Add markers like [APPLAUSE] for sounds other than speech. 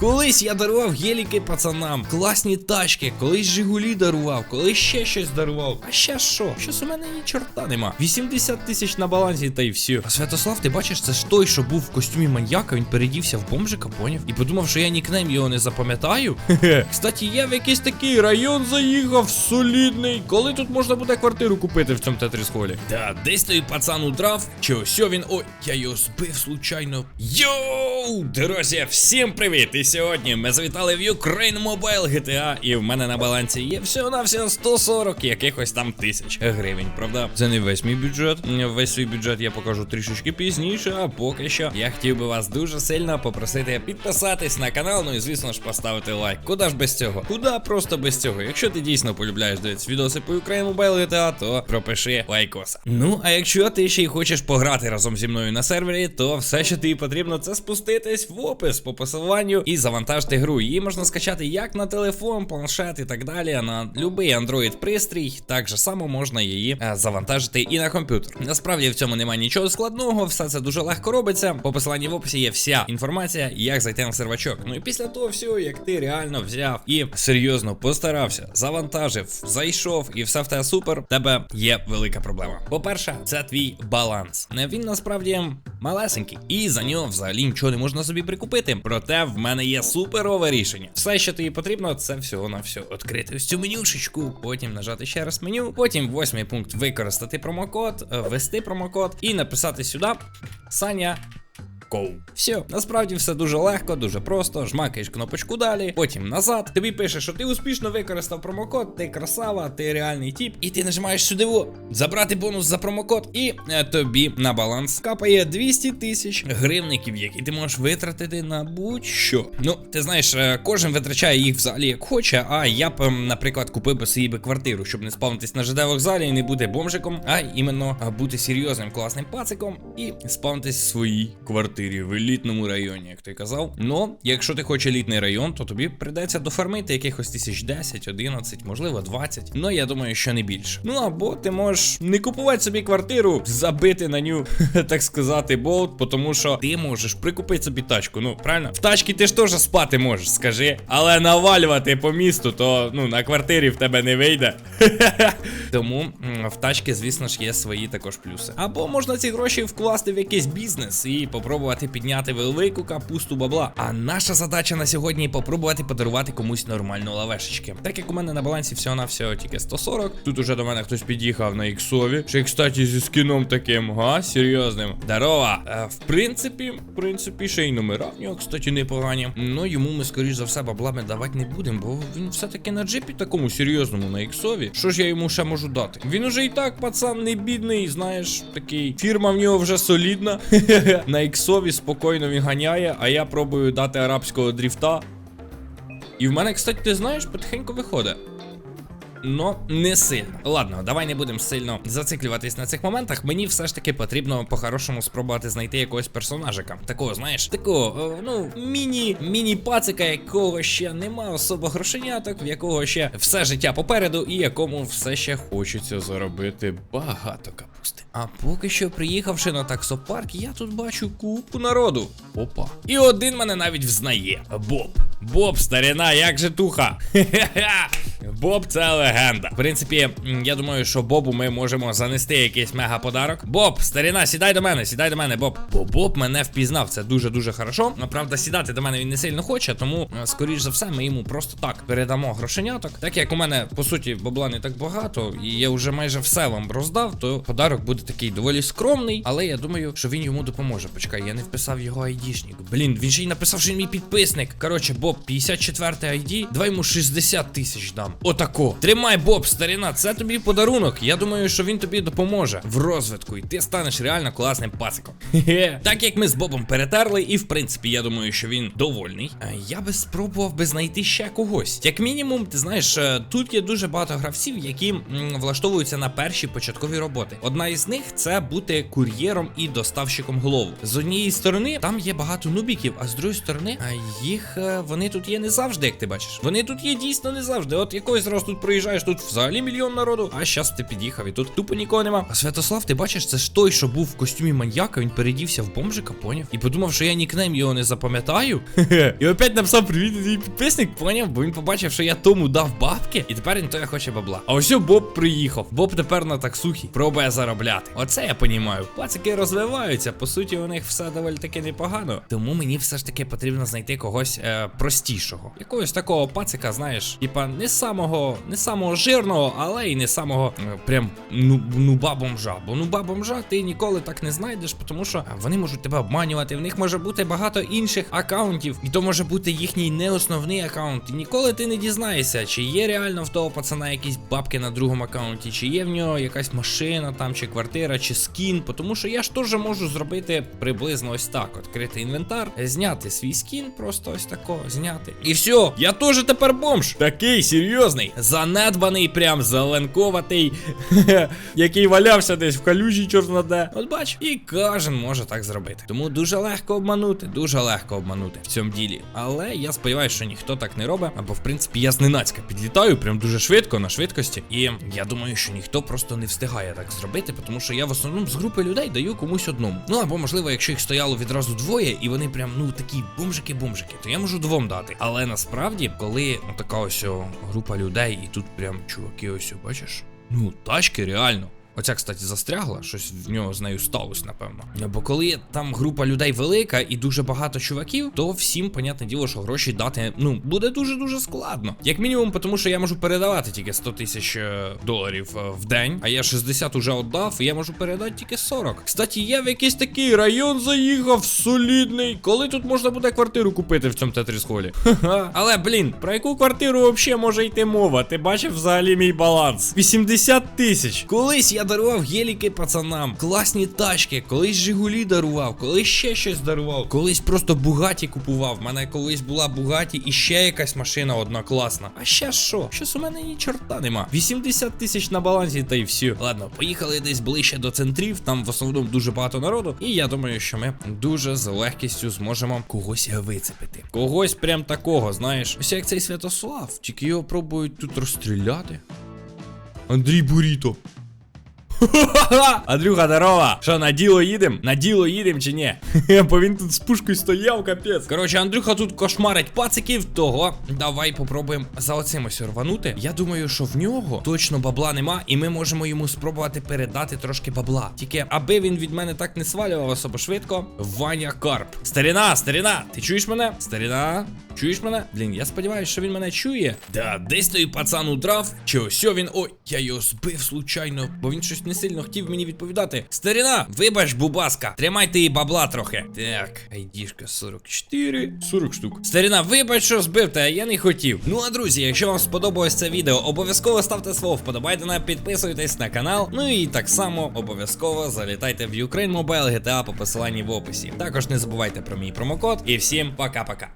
Колись я дарував геліки пацанам, класні тачки, колись Жигулі дарував, колись ще щось дарував. А ще що? Щось у мене ні чорта нема. 80 тисяч на балансі та й все. А Святослав, ти бачиш, це ж той, що був в костюмі маньяка, він передівся в бомжика, поняв? І подумав, що я нікнейм його не запам'ятаю. Хе-хе. Кстати, я в якийсь такий район заїхав, солідний. Коли тут можна буде квартиру купити в цьому тетріс холі? Да, десь той пацан удрав. Чи ось він. Ой, я його збив случайно. Йоу! Друзі, всім привіт! Сьогодні ми завітали в Ukraine Mobile GTA, і в мене на балансі є всього на всього 140 якихось там тисяч гривень. Правда, це не весь мій бюджет. Весь свій бюджет я покажу трішечки пізніше, а поки що я хотів би вас дуже сильно попросити підписатись на канал, ну і звісно ж поставити лайк. Куда ж без цього? Куда просто без цього? Якщо ти дійсно полюбляєш дивитися відоси по Ukraine Mobile GTA, то пропиши лайкоса. Ну, а якщо ти ще й хочеш пограти разом зі мною на сервері, то все, що тобі потрібно, це спуститись в опис по посиланню і завантажити гру. Її можна скачати як на телефон, планшет і так далі, на будь-який Android пристрій. Так же само можна її е, завантажити і на комп'ютер. Насправді в цьому немає нічого складного, все це дуже легко робиться. По посиланні в описі є вся інформація, як зайти на сервачок. Ну і після того всього, як ти реально взяв і серйозно постарався, завантажив, зайшов і все в тебе супер, тебе є велика проблема. По-перше, це твій баланс. Не він насправді малесенький, і за нього взагалі нічого не можна собі прикупити. Проте в мене є суперове рішення. Все, що тобі потрібно, це всього на все. Відкрити ось цю менюшечку, потім нажати ще раз меню. Потім восьмий пункт використати промокод, е, ввести промокод і написати сюди Саня. Коу. Все, насправді все дуже легко, дуже просто. Жмакаєш кнопочку далі, потім назад. Тобі пише, що ти успішно використав промокод, ти красава, ти реальний тіп, і ти нажимаєш сюди забрати бонус за промокод, і е, тобі на баланс капає 200 тисяч гривників, які ти можеш витратити на будь-що. Ну, ти знаєш, е, кожен витрачає їх взагалі як хоче. А я б, ем, наприклад, купив би собі квартиру, щоб не спавнитись на ЖД вокзалі і не бути бомжиком, а іменно е, бути серйозним класним пациком і спавнитись в своїй квартирі в елітному районі, як ти казав. Ну, якщо ти хочеш елітний район, то тобі придеться дофармити якихось тисяч 10, 11, можливо 20. Ну я думаю, що не більше. Ну або ти можеш не купувати собі квартиру, забити на ню, [LAUGHS] так сказати, болт, тому що ти можеш прикупити собі тачку. Ну, правильно? В тачці ти ж теж спати можеш, скажи. Але навалювати по місту, то ну на квартирі в тебе не вийде. [LAUGHS] Тому в тачки, звісно ж, є свої також плюси. Або можна ці гроші вкласти в якийсь бізнес і попробувати підняти велику капусту бабла. А наша задача на сьогодні попробувати подарувати комусь нормальну лавешечки. Так як у мене на балансі всього на всього тільки 140. Тут уже до мене хтось під'їхав на іксові. Ще, кстати, зі скіном таким, га, серйозним. Дарова. Е, в принципі, в принципі, ще й номера в нього, кстати, непогані. Ну йому ми, скоріш за все, баблами давати не будемо, бо він все-таки на джипі такому серйозному на іксові. Що ж я йому ще можу дати? Він уже і так, пацан, не бідний, знаєш, такий. Фірма в нього вже солідна. [LAUGHS] на іксові спокійно він а я пробую дати арабського дріфта. І в мене, кстати, ти знаєш, потихеньку виходить. Но не сильно. Ладно, давай не будемо сильно зациклюватись на цих моментах. Мені все ж таки потрібно по-хорошому спробувати знайти якогось персонажика. Такого, знаєш, такого, е, ну, міні, міні-пацика, якого ще нема особо грошеняток, в якого ще все життя попереду, і якому все ще хочеться заробити багато капусти. А поки що, приїхавши на таксопарк, я тут бачу купу народу. Опа. І один мене навіть взнає. Боб. Боб, старина, як же туха? [LAUGHS] Хе-хе-хе. Боб це легенда. В принципі, я думаю, що Бобу ми можемо занести якийсь мега подарок. Боб, старина, сідай до мене, сідай до мене, Боб. Бо Боб мене впізнав. Це дуже дуже хорошо. Ну, правда, сідати до мене він не сильно хоче, тому, е, скоріш за все, ми йому просто так передамо грошеняток. Так як у мене, по суті, бабла не так багато, і я вже майже все вам роздав, то подарок буде такий доволі скромний. Але я думаю, що він йому допоможе. Почекай, я не вписав його айдішник. Блін, він ще й написав, що він мій підписник. Коротше, Боб, 54 ID, давай йому 60 тисяч дам. Отако. Тримай, Боб, старина, це тобі подарунок. Я думаю, що він тобі допоможе в розвитку, і ти станеш реально класним пасиком. Так як ми з Бобом перетерли, і в принципі, я думаю, що він довольний. е, Я би спробував би знайти ще когось. Як мінімум, ти знаєш, е, тут є дуже багато гравців, які м, влаштовуються на перші початкові роботи. Одна із них це бути кур'єром і доставщиком голову. З однієї сторони там є багато нубіків, а з другої сторони, їх е, вони тут є не завжди, як ти бачиш. Вони тут є дійсно не завжди. От якогось раз тут проїжджаєш, тут взагалі мільйон народу. А щас ти під'їхав і тут тупо нікого нема. А Святослав, ти бачиш, це ж той, що був в костюмі маньяка, він передівся в бомжика, поняв? І подумав, що я нікнейм його не запам'ятаю. [LAUGHS] І опять написав привіт, твій підписник, поняв? Бо він побачив, що я тому дав бабки, і тепер він той хоче бабла. А ось Боб приїхав. Боб тепер на таксухі пробує заробляти. Оце я понімаю. Пацики розвиваються. По суті, у них все доволі таки непогано. Тому мені все ж таки потрібно знайти когось е, простішого. Якогось такого пацика, знаєш, типа не самого, не самого жирного, але й не самого е, прям ну, нуба бомжа. Бо нуба бомжа ти ніколи так не знайдеш, тому що вони можуть тебе обманювати. В них може бути багато інших акаунтів, і то може бути їхній не основний акаунт. І ніколи ти не дізнаєшся, чи є реально в того пацана якісь бабки на другому акаунті, чи є в нього якась машина там, чи квартира, чи скін. Тому що я ж теж можу зробити приблизно ось так: відкрити інвентар, зняти свій скін, просто ось тако зняти. І все, я теж тепер бомж. Такий серйозний, занедбаний, прям заленковатий, [LAUGHS] який валявся десь в калюжі чорноде. От бач, і кожен може так зробити. Тому дуже легко обманути, дуже легко обманути в цьому ділі. Але я сподіваюся, що ніхто так не робить. Або в принципі я зненацька підлітаю прям дуже швидко на швидкості. І я думаю, що ніхто просто не встигає так зробити, тому що я в основному з групи людей даю комусь одному. Ну або можливо, якщо їх стояло відразу двоє, і вони прям ну такі бомжики-бомжики, то я можу двом дати. Але насправді, коли така ось о, група людей, і тут прям чуваки, ось бачиш, ну тачки реально. Оця, кстати, застрягла, щось в нього з нею сталося, напевно. Бо коли там група людей велика і дуже багато чуваків, то всім, понятне діло, що гроші дати ну буде дуже-дуже складно. Як мінімум, тому що я можу передавати тільки 100 тисяч е, доларів е, в день, а я 60 уже віддав, і я можу передати тільки 40. Кстати, я в якийсь такий район заїхав солідний. Коли тут можна буде квартиру купити в цьому тетрісхолі? Але блін, про яку квартиру взагалі може йти мова? Ти бачив взагалі мій баланс? 80 тисяч. Колись я дарував геліки пацанам, класні тачки, колись Жигулі дарував, колись ще щось дарував, колись просто Бугаті купував. В мене колись була Бугаті і ще якась машина одна класна. А ще що? Щось у мене ні чорта нема. 80 тисяч на балансі, та й все. Ладно, поїхали десь ближче до центрів. Там в основному дуже багато народу. І я думаю, що ми дуже з легкістю зможемо когось вицепити. Когось прям такого, знаєш. Ось як цей Святослав, тільки його пробують тут розстріляти. Андрій Буріто. [LAUGHS] Андрюха, здорова! Що, на діло їдем? На діло їдем чи ні? [LAUGHS] Бо він тут з пушкою стояв, капець. Коротше, Андрюха тут кошмарить пациків, того давай попробуємо за оцим ось рванути. Я думаю, що в нього точно бабла нема, і ми можемо йому спробувати передати трошки бабла. Тільки аби він від мене так не свалював особо швидко. Ваня Карп. Старіна, старіна, ти чуєш мене? Старіна? Чуєш мене? Блін, я сподіваюся, що він мене чує. Да, десь той пацан удрав. Чи ось він. Ой, я його збив случайно, бо він щось не сильно хотів мені відповідати. Старіна, вибач, бубаска, тримайте її бабла трохи. Так, айдішка 44. 40 штук. Старіна, вибач, що збив те, я не хотів. Ну а друзі, якщо вам сподобалось це відео, обов'язково ставте слово вподобайте, підписуйтесь на канал. Ну і так само обов'язково залітайте в Ukraine Mobile GTA по посиланні в описі. Також не забувайте про мій промокод. І всім пока-пока.